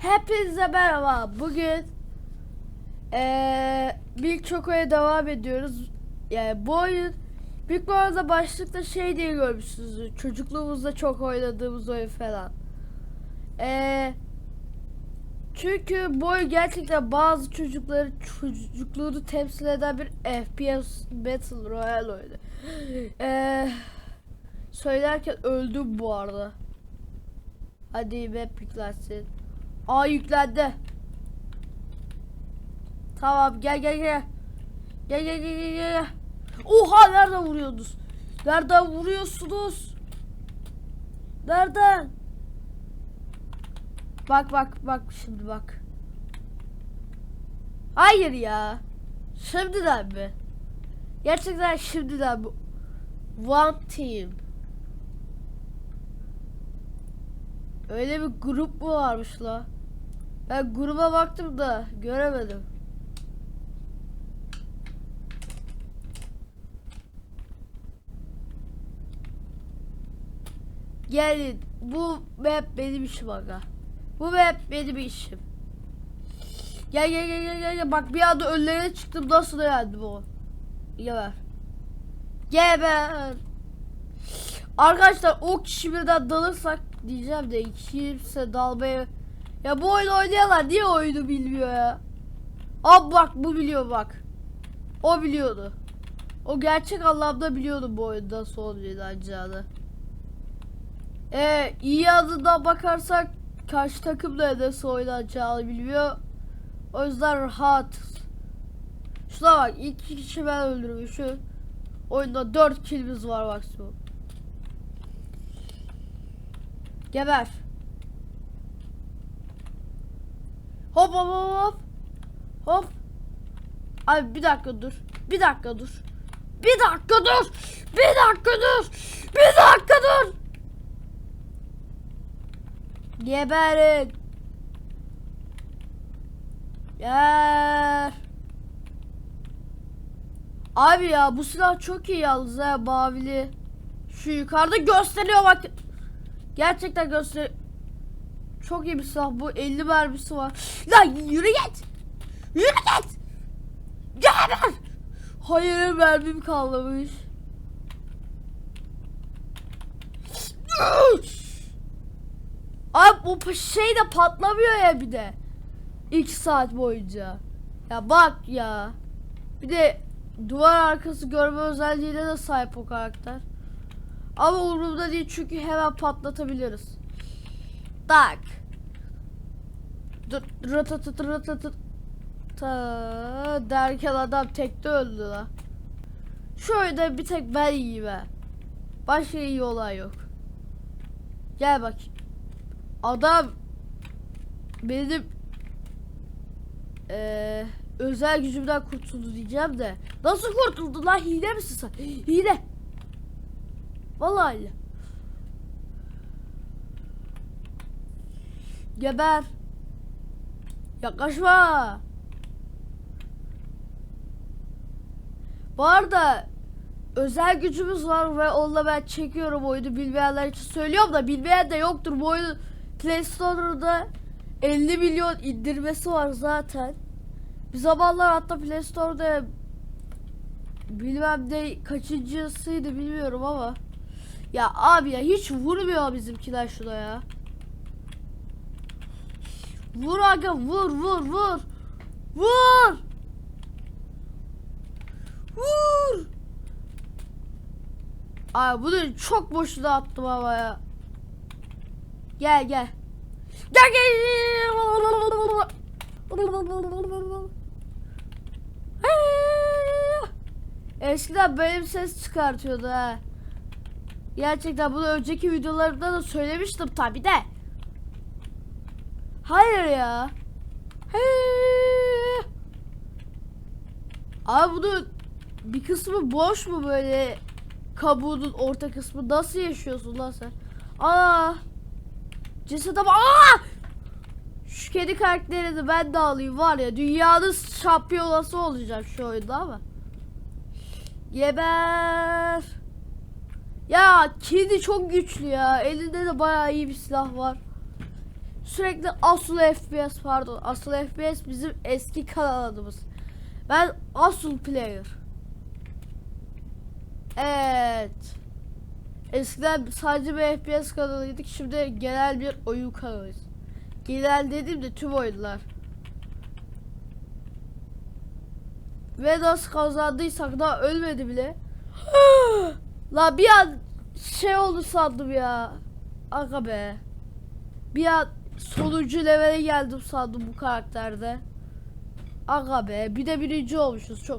Hepinize merhaba. Bugün eee Milk Choco'ya devam ediyoruz. Yani bu oyun büyük bir başlıkta şey diye görmüşsünüz. Çocukluğumuzda çok oynadığımız oyun falan. Eee çünkü bu oyun gerçekten bazı çocukları çocukluğunu temsil eden bir FPS Battle Royale oyunu. Eee söylerken öldüm bu arada. Hadi web yüklensin. Aa yüklendi. Tamam gel gel gel. Gel gel gel gel gel. Oha nereden vuruyorsunuz? Nereden vuruyorsunuz? Nereden? Bak bak bak şimdi bak. Hayır ya. Şimdiden mi? Gerçekten şimdiden mi? One team. Öyle bir grup mu varmış la? Ben gruba baktım da göremedim. Gelin. Bu map benim işim aga. Bu map benim işim. Gel gel gel gel gel. Bak bir anda önlerine çıktım nasıl dayandım o. Geber. Geber. Arkadaşlar o kişi birden dalırsak diyeceğim de kimse dalmaya ya bu oyunu oynayanlar niye oyunu bilmiyor ya? Abi bak bu biliyor bak. O biliyordu. O gerçek anlamda biliyordu bu oyunda son oynanacağını. Ee, iyi adından bakarsak karşı takım da nasıl oynanacağını bilmiyor. O yüzden rahat. Şuna bak iki kişi ben öldürmüşüm. Oyunda 4 killimiz var maksimum. Geber. Hop hop hop hop. Abi bir dakika dur. Bir dakika dur. Bir dakika dur. Bir dakika dur. Bir dakika dur. Geberin. Yer. Abi ya bu silah çok iyi yalnız ha mavili. Şu yukarıda gösteriyor bak. Gerçekten göster. Çok iyi bir silah bu 50 mermisi var. Lan yürü git. Yürü git. Geber. Hayır mermim kalmamış. Abi bu şey de patlamıyor ya bir de. 2 saat boyunca. Ya bak ya. Bir de duvar arkası görme özelliğine de sahip o karakter. Ama umurumda değil çünkü hemen patlatabiliriz. Tak. Dur, ratatat ratatat. Ta derken adam tekte öldü la. Şöyle bir tek ben iyiyim be. Başka iyi olay yok. Gel bak. Adam benim eee özel gücümden kurtuldu diyeceğim de. Nasıl kurtuldu lan? Hile misin sen? Hile. Vallahi Geber. Yaklaşma. Bu arada özel gücümüz var ve onunla ben çekiyorum oyunu bilmeyenler için söylüyorum da bilmeyen de yoktur. Bu oyunun Play Store'da 50 milyon indirmesi var zaten. Bir zamanlar hatta Play Store'da bilmem ne kaçıncısıydı bilmiyorum ama ya abi ya hiç vurmuyor bizimkiler şuna ya. Vur aga vur vur vur. Vur. Vur. Ay bunu çok boşuna attım ama ya. Gel gel. Gel gel. Eskiden böyle bir ses çıkartıyordu ha. Gerçekten bunu önceki videolarımda da söylemiştim tabi de. Hayır ya. Hey. Abi bunun bir kısmı boş mu böyle kabuğunun orta kısmı nasıl yaşıyorsun lan sen? Aa. Ceset ama aa! Şu kedi karakterini ben de alayım var ya dünyanın şampiyonası olacağım şu oyunda ama. Geber. Ya kedi çok güçlü ya. Elinde de bayağı iyi bir silah var. Sürekli Asul FPS pardon Asul FPS bizim eski kanal adımız. Ben Asul Player. Evet. Eskiden sadece bir FPS kanalıydık. Şimdi genel bir oyun kanalıyız. Genel dediğimde tüm oyunlar. Ve nasıl kazandıysak da ölmedi bile. La bir an şey oldu sandım ya. Aga be. Bir an sonuncu levele geldim sandım bu karakterde. Aga be bir de birinci olmuşuz çok